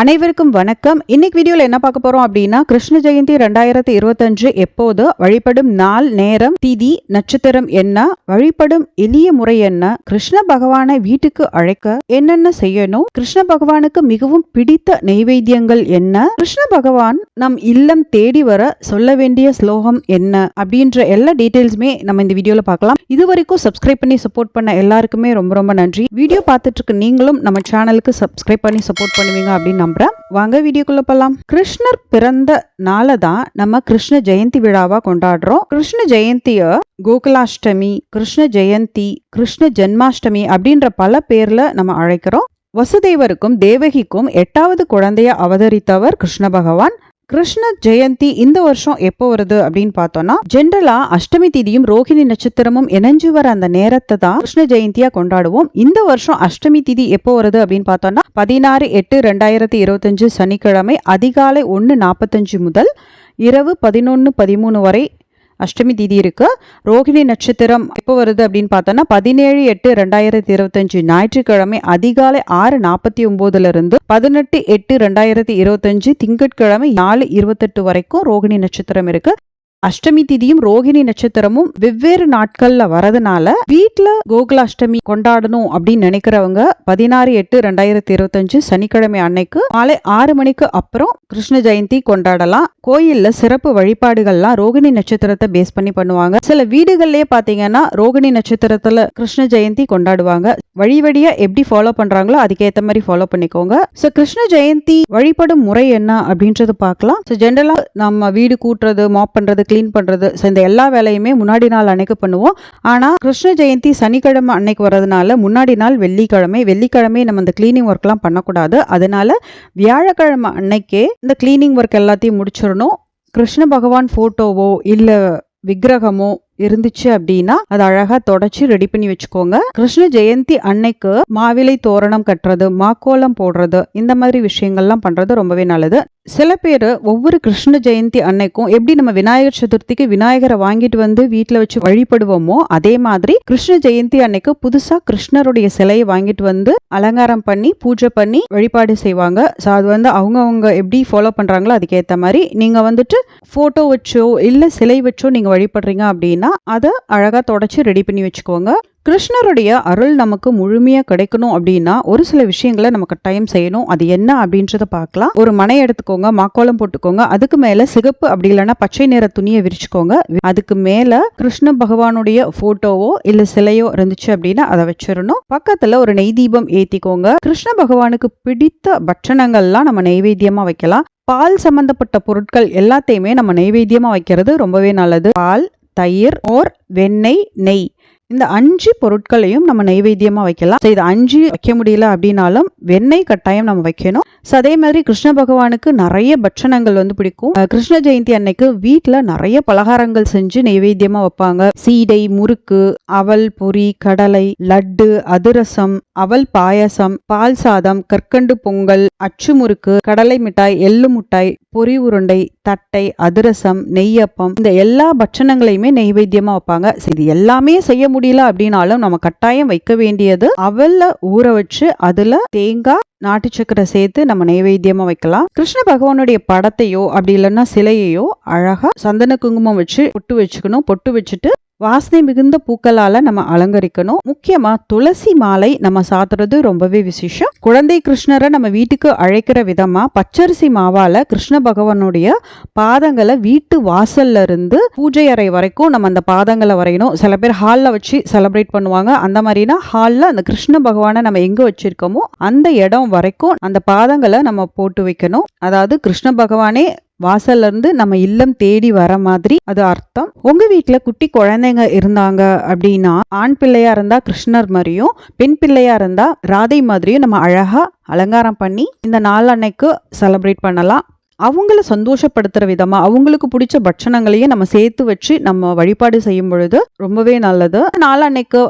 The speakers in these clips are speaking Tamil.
அனைவருக்கும் வணக்கம். இன்னைக்கு வீடியோல என்ன பார்க்க போறோம் அப்படின்னா கிருஷ்ண ஜெயந்தி ரெண்டாயிரத்தி இருபத்தஞ்சு எப்போது? வழிபடும் நாள் நேரம் திதி நட்சத்திரம் என்ன? வழிபடும் எளிய முறை என்ன? கிருஷ்ண பகவானை வீட்டுக்கு அழைக்க என்னென்ன செய்யணும்? கிருஷ்ண பகவானுக்கு மிகவும் பிடித்த நெய்வேத்தியங்கள் என்ன? கிருஷ்ண பகவான் நம் இல்லம் தேடி வர சொல்ல வேண்டிய ஸ்லோகம் என்ன? அப்படின்ற எல்லா டீட்டெயில்ஸுமே நம்ம இந்த வீடியோல பார்க்கலாம். இது வரைக்கும் சப்ஸ்கிரைப் பண்ணி சப்போர்ட் பண்ண எல்லாருக்குமே ரொம்ப ரொம்ப நன்றி. வீடியோ பார்த்துட்டு இருக்க நீங்களும் நம்ம சேனலுக்கு சப்ஸ்கிரைப் பண்ணி சப்போர்ட் பண்ணுவீங்க அப்படின்னு நம்புறேன். வாங்க வீடியோக்குள்ள போலாம். கிருஷ்ணர் பிறந்த நாளை தான் நம்ம கிருஷ்ண ஜெயந்தி விழாவா கொண்டாடுறோம். கிருஷ்ண ஜெயந்திய கோகுலாஷ்டமி கிருஷ்ண ஜெயந்தி கிருஷ்ண ஜென்மாஷ்டமி அப்படின்ற பல பேர்ல நம்ம அழைக்கிறோம். வசுதேவருக்கும் தேவகிக்கும் எட்டாவது குழந்தைய அவதரித்தவர் கிருஷ்ண பகவான். கிருஷ்ண ஜெயந்தி இந்த வருஷம் எப்போ வருது அப்படின்னு பார்த்தோம்னா ஜென்ரலா அஷ்டமி திதியும் ரோஹிணி நட்சத்திரமும் இணைஞ்சு வர அந்த நேரத்தை தான் கிருஷ்ண ஜெயந்தியா கொண்டாடுவோம். இந்த வருஷம் அஷ்டமி திதி எப்போ வருது அப்படின்னு பார்த்தோம்னா பதினாறு எட்டு ரெண்டாயிரத்தி இருபத்தஞ்சு சனிக்கிழமை அதிகாலை ஒன்று நாற்பத்தஞ்சு முதல் இரவு பதினொன்று பதிமூணு வரை அஷ்டமி தீதி இருக்கு. ரோகிணி நட்சத்திரம் எப்போ வருது அப்படின்னு பார்த்தோம்னா பதினேழு எட்டு ரெண்டாயிரத்தி இருபத்தஞ்சு ஞாயிற்றுக்கிழமை அதிகாலை ஆறு நாற்பத்தி ஒன்பதுல இருந்து பதினெட்டு எட்டு ரெண்டாயிரத்தி இருபத்தஞ்சு திங்கட்கிழமை நாலு இருபத்தெட்டு வரைக்கும் ரோகிணி நட்சத்திரம் இருக்கு. அஷ்டமி திதியும் ரோகிணி நட்சத்திரமும் வெவ்வேறு நாட்கள்ல வரதுனால வீட்ல கோகுலாஷ்டமி கொண்டாடணும் அப்படின்னு நினைக்கிறவங்க பதினாறு எட்டு ரெண்டாயிரத்தி இருபத்தஞ்சு சனிக்கிழமை அன்னைக்கு மாலை ஆறு மணிக்கு அப்புறம் கிருஷ்ண ஜெயந்தி கொண்டாடலாம். கோயில்ல சிறப்பு வழிபாடுகள்லாம் ரோகிணி நட்சத்திரத்தை பேஸ் பண்ணி பண்ணுவாங்க. சில வீடுகள்லயே பாத்தீங்கன்னா ரோகிணி நட்சத்திரத்துல கிருஷ்ண ஜெயந்தி கொண்டாடுவாங்க. வழி வழியா எப்படி ஃபாலோ பண்றாங்களோ அதுக்கேற்ற மாதிரி ஃபாலோ பண்ணிக்கோங்க. ஸோ கிருஷ்ண ஜெயந்தி வழிபடும் முறை என்ன அப்படின்றது பார்க்கலாம். ஸோ ஜென்ரலாக நம்ம வீடு கூட்டுறது மாப் பண்ணுறது க்ளீன் பண்ணுறது ஸோ இந்த எல்லா வேலையுமே முன்னாடி நாள் அன்னைக்கு பண்ணுவோம். ஆனால் கிருஷ்ண ஜெயந்தி சனிக்கிழமை அன்னைக்கு வரதுனால முன்னாடி நாள் வெள்ளிக்கிழமை வெள்ளிக்கிழமை நம்ம இந்த க்ளீனிங் ஒர்க்லாம் பண்ணக்கூடாது. அதனால வியாழக்கிழமை அன்னைக்கே இந்த க்ளீனிங் ஒர்க் எல்லாத்தையும் முடிச்சிடணும். கிருஷ்ண பகவான் ஃபோட்டோவோ இல்லை விக்கிரகமோ இருந்துச்சு அப்படின்னா அதை அழகா தொடச்சி ரெடி பண்ணி வச்சுக்கோங்க. கிருஷ்ண ஜெயந்தி அன்னைக்கு மாவிலை தோரணம் கட்டுறது மாக்கோலம் போடுறது இந்த மாதிரி விஷயங்கள்லாம் பண்றது ரொம்பவே நல்லது. சில பேர் ஒவ்வொரு கிருஷ்ண ஜெயந்தி அன்னைக்கும் எப்படி நம்ம விநாயகர் சதுர்த்திக்கு விநாயகரை வாங்கிட்டு வந்து வீட்டில் வச்சு வழிபடுவோமோ அதே மாதிரி கிருஷ்ண ஜெயந்தி அன்னைக்கு புதுசா கிருஷ்ணருடைய சிலையை வாங்கிட்டு வந்து அலங்காரம் பண்ணி பூஜை பண்ணி வழிபாடு செய்வாங்க. ஸோ அது வந்து அவங்கவுங்க எப்படி ஃபாலோ பண்றாங்களோ அதுக்கேற்ற மாதிரி நீங்க வந்துட்டு போட்டோ வச்சோ இல்ல சிலை வச்சோ நீங்க வழிபடுறீங்க அப்படின்னா அதை அழகா தொடச்சி ரெடி பண்ணி வச்சுக்கோங்க. கிருஷ்ணருடைய அருள் நமக்கு முழுமையா கிடைக்கணும் அப்படின்னா ஒரு சில விஷயங்களை நம்ம கட்டாயம் செய்யணும். அது என்ன அப்படின்றத பார்க்கலாம். ஒரு மனை எடுத்துக்கோங்க மாக்கோலம் போட்டுக்கோங்க. அதுக்கு மேல சிகப்பு அப்படி இல்லைன்னா பச்சை நிற துணியை விரிச்சுக்கோங்க. அதுக்கு மேல கிருஷ்ண பகவானுடைய போட்டோவோ இல்லை சிலையோ இருந்துச்சு அப்படின்னா அதை வச்சிடணும். பக்கத்துல ஒரு நெய் தீபம் ஏத்திக்கோங்க. கிருஷ்ண பகவானுக்கு பிடித்த பட்சணங்கள்லாம் நம்ம நைவேத்தியமா வைக்கலாம். பால் சம்பந்தப்பட்ட பொருட்கள் எல்லாத்தையுமே நம்ம நைவேத்தியமா வைக்கிறது ரொம்பவே நல்லது. பால் தயிர் ஓர் வெண்ணெய் நெய். இந்த அஞ்சு பொருட்களையும் நம்ம நெய்வேத்தியமாக வைக்கலாம். So, இது அஞ்சு வைக்க முடியல அப்படின்னாலும் வெண்ணெய் கட்டாயம் நம்ம வைக்கணும். ஸோ அதே மாதிரி கிருஷ்ண பகவானுக்கு நிறைய பட்சணங்கள் வந்து பிடிக்கும். கிருஷ்ண ஜெயந்தி அன்னைக்கு வீட்டில் நிறைய பலகாரங்கள் செஞ்சு நெய்வேத்தியமாக வைப்பாங்க. சீடை முறுக்கு அவல் பொரி கடலை லட்டு அதிரசம் அவல் பாயசம் பால் சாதம் கற்கண்டு பொங்கல் அச்சு முறுக்கு கடலை மிட்டாய் எள்ளு மிட்டாய் பொரி உருண்டை தட்டை அதிரசம் நெய்யப்பம் இந்த எல்லா பட்சணங்களையுமே நெய்வேத்தியமா வைப்பாங்க. இது எல்லாமே செய்ய முடியல அப்படின்னாலும் நம்ம கட்டாயம் வைக்க வேண்டியது அவல்ல ஊற வச்சு அதுல தேங்காய் நாட்டு சக்கரை சேர்த்து நம்ம நைவேத்தியமா வைக்கலாம். கிருஷ்ண பகவானுடைய படத்தையோ அப்படி இல்லைன்னா சிலையையோ அழகா சந்தன குங்குமம் வச்சு பொட்டு வச்சுக்கணும். பொட்டு வச்சுட்டு வாசனை மிகுந்த பூக்களால நம்ம அலங்கரிக்கணும். முக்கியமா துளசி மாலை நம்ம சாத்துறது ரொம்பவே விசேஷம். குழந்தை கிருஷ்ணரை நம்ம வீட்டுக்கு அழைக்கிற விதமா பச்சரிசி மாவால கிருஷ்ண பகவானுடைய பாதங்களை வீட்டு வாசல்ல இருந்து பூஜை அறை வரைக்கும் நம்ம அந்த பாதங்களை வரையணும். சில பேர் ஹால்ல வச்சு செலிப்ரேட் பண்ணுவாங்க. அந்த மாதிரினா ஹால்ல அந்த கிருஷ்ண பகவானை நம்ம எங்க வச்சிருக்கோமோ அந்த இடம் வரைக்கும் அந்த பாதங்களை நம்ம போட்டு வைக்கணும். அதாவது கிருஷ்ண பகவானே வாசல்ல இருந்து நம்ம இல்லம் தேடி வர மாதிரி அது அர்த்தம். உங்க வீட்டுல குட்டி குழந்தைங்க இருந்தாங்க அப்படின்னா ஆண் பிள்ளையா இருந்தா கிருஷ்ணர் மாதிரியும் பெண் பிள்ளையா இருந்தா ராதை மாதிரியும் நம்ம அழகா அலங்காரம் பண்ணி இந்த நாள் அன்னைக்கு செலிப்ரேட் பண்ணலாம். அவங்கள சந்தோஷப்படுத்துற விதமா அவங்களுக்கு பிடிச்ச பட்சணங்களையும் நம்ம சேர்த்து வச்சு நம்ம வழிபாடு செய்யும் பொழுது ரொம்பவே நல்லது. நாள் அன்னைக்கு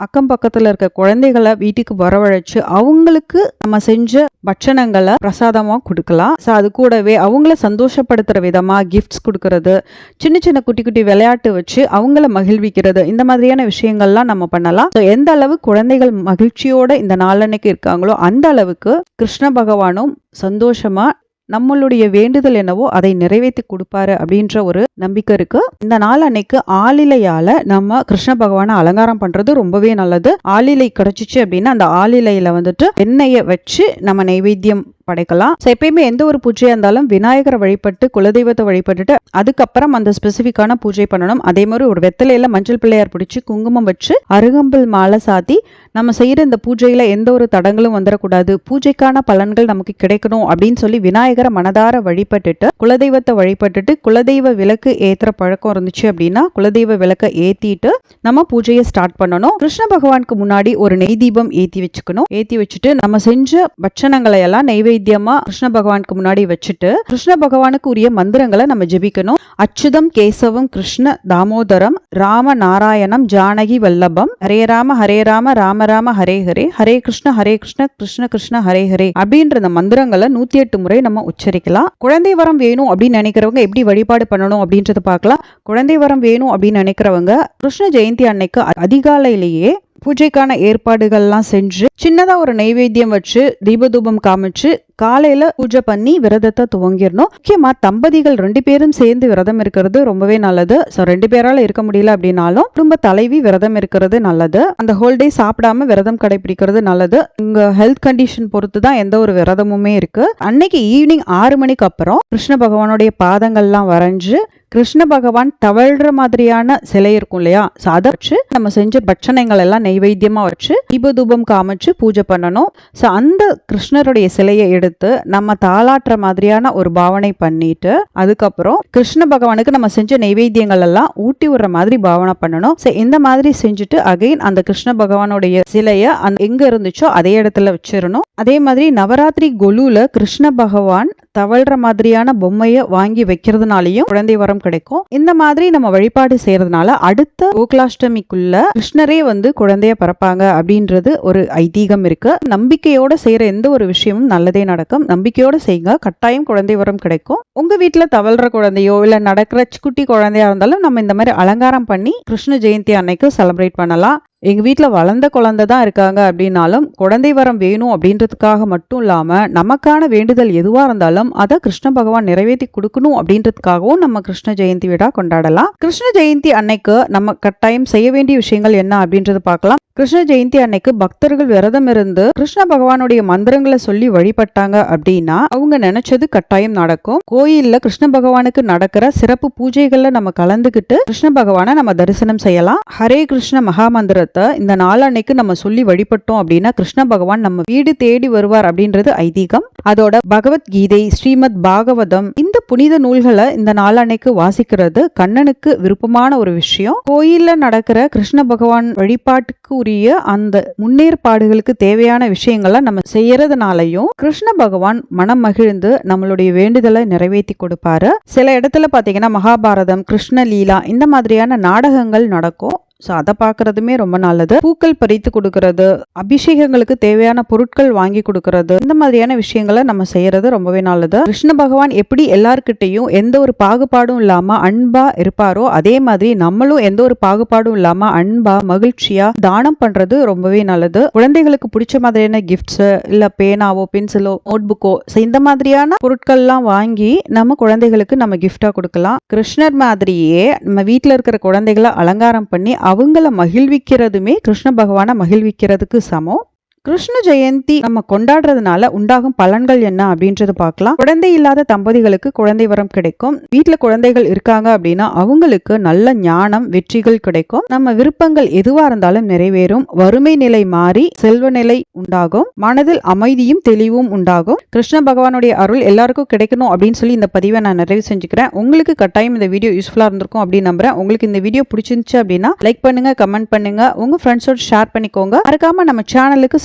அக்கம் பக்கத்துல இருக்க குழந்தைகளை வீட்டுக்கு வரவழைச்சு அவங்களுக்கு நம்ம செஞ்ச பட்சணங்களை பிரசாதமா கொடுக்கலாம். ஸோ அது கூடவே அவங்கள சந்தோஷப்படுத்துற விதமா கிஃப்ட்ஸ் கொடுக்கறது. சின்ன சின்ன குட்டி குட்டி விளையாட்டு வச்சு அவங்கள மகிழ்விக்கிறது. இந்த மாதிரியான விஷயங்கள்லாம் நம்ம பண்ணலாம். ஸோ எந்த அளவு குழந்தைகள் மகிழ்ச்சியோட இந்த நாளன்னைக்கு இருக்காங்களோ அந்த அளவுக்கு கிருஷ்ண பகவானும் சந்தோஷமா நம்மளுடைய வேண்டுதல் என்னவோ அதை நிறைவேற்றி கொடுப்பாரு அப்படின்ற ஒரு நம்பிக்கை இருக்கு. இந்த நாள் அன்னைக்கு ஆளிலையால நம்ம கிருஷ்ண பகவானை அலங்காரம் பண்றது ரொம்பவே நல்லது. ஆளிலை கிடைச்சிச்சு அப்படின்னா அந்த ஆளிலையில வந்துட்டு எண்ணெயை வச்சு நம்ம நைவேத்தியம் படைக்கலாம். ஸோ எப்பயுமே எந்த ஒரு பூஜையாக இருந்தாலும் விநாயகரை வழிபட்டு குலதெய்வத்தை வழிபட்டுட்டு அதுக்கப்புறம் அந்த ஸ்பெசிஃபிக்கான பூஜை பண்ணணும். அதே மாதிரி ஒரு வெத்தலையில மஞ்சள் பிள்ளையார் பிடிச்சி குங்குமம் வச்சு அருகம்புல் மாலை சாத்தி நம்ம செய்யற இந்த பூஜையில எந்த ஒரு தடங்களும் வந்துடக்கூடாது பூஜைக்கான பலன்கள் நமக்கு கிடைக்கணும் அப்படின்னு சொல்லி விநாயகரை மனதார வழிபட்டுட்டு குலதெய்வத்தை வழிபட்டுட்டு குலதெய்வ விளக்கு ஏத்துற பழக்கம் இருந்துச்சு அப்படின்னா குலதெய்வ விளக்கை ஏத்திட்டு நம்ம பூஜையை ஸ்டார்ட் பண்ணணும். கிருஷ்ண பகவானுக்கு முன்னாடி ஒரு நெய் தீபம் ஏத்தி வச்சுக்கணும். ஏத்தி வச்சுட்டு நம்ம செஞ்ச பட்சணங்களை எல்லாம் நைவேத்தியமா கிருஷ்ண பகவானுக்கு முன்னாடி வச்சுட்டு கிருஷ்ண பகவானுக்கு உரிய மந்திரங்களை நம்ம ஜெபிக்கணும். அச்சுதம் கேசவம் கிருஷ்ண தாமோதரம் ராம நாராயணம் ஜானகி வல்லபம் ஹரே ராம ஹரே ராம ராம ராம ஹரே ஹரே ஹரே கிருஷ்ண ஹரே கிருஷ்ண கிருஷ்ண கிருஷ்ண ஹரே ஹரே அப்படின்ற அந்த மந்திரங்களை நூத்தி எட்டு முறை நம்ம உச்சரிக்கலாம். குழந்தை வரம் வேணும் அப்படின்னு நினைக்கிறவங்க எப்படி வழிபாடு பண்ணணும் அப்படின்றத பார்க்கலாம். குழந்தை வரம் வேணும் அப்படின்னு நினைக்கிறவங்க கிருஷ்ண ஜெயந்தி அன்னைக்கு அதிகாலையிலேயே பூஜைக்கான ஏற்பாடுகள்லாம் செஞ்சு சின்னதா ஒரு நைவேத்தியம் வச்சு தீபதூபம் காமிச்சு காலையில பூஜை பண்ணி விரதத்தை துவங்கிடணும். முக்கியமா தம்பதிகள் ரெண்டு பேரும் சேர்ந்து விரதம் இருக்கிறது ரொம்பவே நல்லது. ஸோ ரெண்டு பேரால இருக்க முடியல அப்படின்னாலும் குடும்ப தலைவி விரதம் இருக்கிறது நல்லது. அந்த ஹோல் டே சாப்பிடாம விரதம் கடைபிடிக்கிறது நல்லது. உங்க ஹெல்த் கண்டிஷன் பொறுத்து தான் எந்த ஒரு விரதமுமே இருக்கு. அன்னைக்கு ஈவினிங் ஆறு மணிக்கு அப்புறம் கிருஷ்ண பகவானுடைய பாதங்கள்லாம் வரைஞ்சு கிருஷ்ண பகவான் தவழ்ற மாதிரியான சிலை இருக்கும் இல்லையா? ஸோ அதை வச்சு நம்ம செஞ்ச பட்சணங்கள் எல்லாம் நைவேத்தியமா வச்சு தீபதூபம் காமிச்சு பூஜை பண்ணணும். ஸோ அந்த கிருஷ்ணருடைய சிலையை எடுத்து நம்ம தாளாட்டுற மாதிரியான ஒரு பாவனை பண்ணிட்டு அதுக்கப்புறம் கிருஷ்ண பகவானுக்கு நம்ம செஞ்ச நெய்வேத்தியங்கள் எல்லாம் ஊட்டி விடுற மாதிரி பாவனை பண்ணணும். ஸோ இந்த மாதிரி செஞ்சுட்டு அகைன் அந்த கிருஷ்ண பகவானுடைய சிலையை அந்த எங்க இருந்துச்சோ அதே இடத்துல வச்சிடணும். அதே மாதிரி நவராத்திரி கொலுல கிருஷ்ண பகவான் தவழ்ற மாதிரியான பொம்மையை வாங்கி வைக்கிறதுனாலையும் குழந்தை வரம் கிடைக்கும். இந்த மாதிரி நம்ம வழிபாடு செய்யறதுனால அடுத்த கோகுலாஷ்டமிக்குள்ள கிருஷ்ணரே வந்து குழந்தைய பிறப்பாங்க அப்படின்றது ஒரு ஐதீகம் இருக்கு. நம்பிக்கையோட செய்யற எந்த ஒரு விஷயமும் நல்லதே நடக்கும். நம்பிக்கையோட செய்யுங்க. கட்டாயம் குழந்தை வரம் கிடைக்கும். உங்க வீட்டுல தவழ்ற குழந்தையோ இல்ல நடக்கிற குட்டி குழந்தையா இருந்தாலும் நம்ம இந்த மாதிரி அலங்காரம் பண்ணி கிருஷ்ண ஜெயந்தி அன்னைக்கு செலிப்ரேட் பண்ணலாம். எங்கள் வீட்டில் வளர்ந்த குழந்தை தான் இருக்காங்க அப்படின்னாலும் குழந்தை வரம் வேணும் அப்படின்றதுக்காக மட்டும் இல்லாமல் நமக்கான வேண்டுதல் எதுவாக இருந்தாலும் அதை கிருஷ்ண பகவான் நிறைவேற்றி கொடுக்கணும் அப்படின்றதுக்காகவும் நம்ம கிருஷ்ண ஜெயந்தி விழா கொண்டாடலாம். கிருஷ்ண ஜெயந்தி அன்னைக்கு நம்ம கட்டாயம் செய்ய வேண்டிய விஷயங்கள் என்ன அப்படின்றது பார்க்கலாம். கிருஷ்ண ஜெயந்தி அன்னைக்கு பக்தர்கள் விரதம் இருந்து கிருஷ்ண பகவானுடைய மந்திரங்களை சொல்லி வழிபட்டாங்க அப்படின்னா அவங்க நினைச்சது கட்டாயம் நடக்கும். கோயில்ல கிருஷ்ண பகவானுக்கு நடக்கிற சிறப்பு பூஜைகள்ல நம்ம கலந்துகிட்டு கிருஷ்ண பகவானை நம்ம தரிசனம் செய்யலாம். ஹரே கிருஷ்ண மகா மந்திரத்தை இந்த நாளன்னைக்கு நம்ம சொல்லி வழிபட்டோம் அப்படின்னா கிருஷ்ண பகவான் நம்ம வீடு தேடி வருவார் அப்படின்றது ஐதீகம். அதோட பகவத்கீதை ஸ்ரீமத் பாகவதம் இந்த புனித நூல்களை இந்த நாளன்னைக்கு வாசிக்கிறது கண்ணனுக்கு விருப்பமான ஒரு விஷயம். கோயில்ல நடக்கிற கிருஷ்ண பகவான் வழிபாட்டுக்கு உரிய அந்த முன்னேற்பாடுகளுக்கு தேவையான விஷயங்களை நம்ம செய்யறதுனாலையும் கிருஷ்ண பகவான் மனம் மகிழ்ந்து நம்மளுடைய வேண்டுதலை நிறைவேற்றி கொடுப்பாரு. சில இடத்துல பாத்தீங்கன்னா மகாபாரதம் கிருஷ்ண லீலா இந்த மாதிரியான நாடகங்கள் நடக்கும். ஸோ அதை பார்க்கறதுமே ரொம்ப நல்லது. பூக்கள் பறித்து கொடுக்கறது அபிஷேகங்களுக்கு தேவையான பொருட்கள் வாங்கி கொடுக்கறது இந்த மாதிரியான விஷயங்களை நம்ம செய்யறது ரொம்பவே நல்லது. கிருஷ்ண பகவான் எப்படி எல்லார்கிட்டையும் எந்த ஒரு பாகுபாடும் இல்லாம அன்பா இருப்பாரோ அதே மாதிரி நம்மளும் எந்த ஒரு பாகுபாடும் இல்லாம அன்பா மகிழ்ச்சியா தானம் பண்றது ரொம்பவே நல்லது. குழந்தைகளுக்கு பிடிச்ச மாதிரியான கிஃப்ட்ஸ் இல்ல பேனாவோ பென்சிலோ நோட் புக்கோ இந்த மாதிரியான பொருட்கள்லாம் வாங்கி நம்ம குழந்தைகளுக்கு நம்ம கிஃப்டா கொடுக்கலாம். கிருஷ்ணர் மாதிரியே நம்ம வீட்டில் இருக்கிற குழந்தைகளை அலங்காரம் பண்ணி அவங்கள மகிழ்விக்கிறதுமே கிருஷ்ண பகவானை மகிழ்விக்கிறதுக்கு சமம். கிருஷ்ண ஜெயந்தி நம்ம கொண்டாடுறதுனால உண்டாகும் பலன்கள் என்ன அப்படின்றது பார்க்கலாம். குழந்தை இல்லாத தம்பதிகளுக்கு குழந்தை வரம் கிடைக்கும். வீட்டுல குழந்தைகள் இருக்காங்க அப்படின்னா அவங்களுக்கு நல்ல ஞானம் வெற்றிகள் கிடைக்கும். நம்ம விருப்பங்கள் எதுவா இருந்தாலும் நிறைவேறும். வறுமை நிலை மாறி செல்வ நிலை உண்டாகும். மனதில் அமைதியும் தெளிவும் உண்டாகும். கிருஷ்ண பகவானுடைய அருள் எல்லாருக்கும் கிடைக்கணும் அப்படின்னு சொல்லி இந்த பதிவை நான் நிறைவு செஞ்சுக்கிறேன். உங்களுக்கு கட்டாயம் இந்த வீடியோ யூஸ்ஃபுல்லா இருந்திருக்கும் அப்படின்னு நம்புறேன். உங்களுக்கு இந்த வீடியோ பிடிச்சிருந்துச்சு அப்படின்னா லைக் பண்ணுங்க கமெண்ட் பண்ணுங்க. உங்க ஃப்ரெண்ட்ஸோட ஷேர் பண்ணிக்கோங்க. மறக்காம நம்ம சேனலுக்கு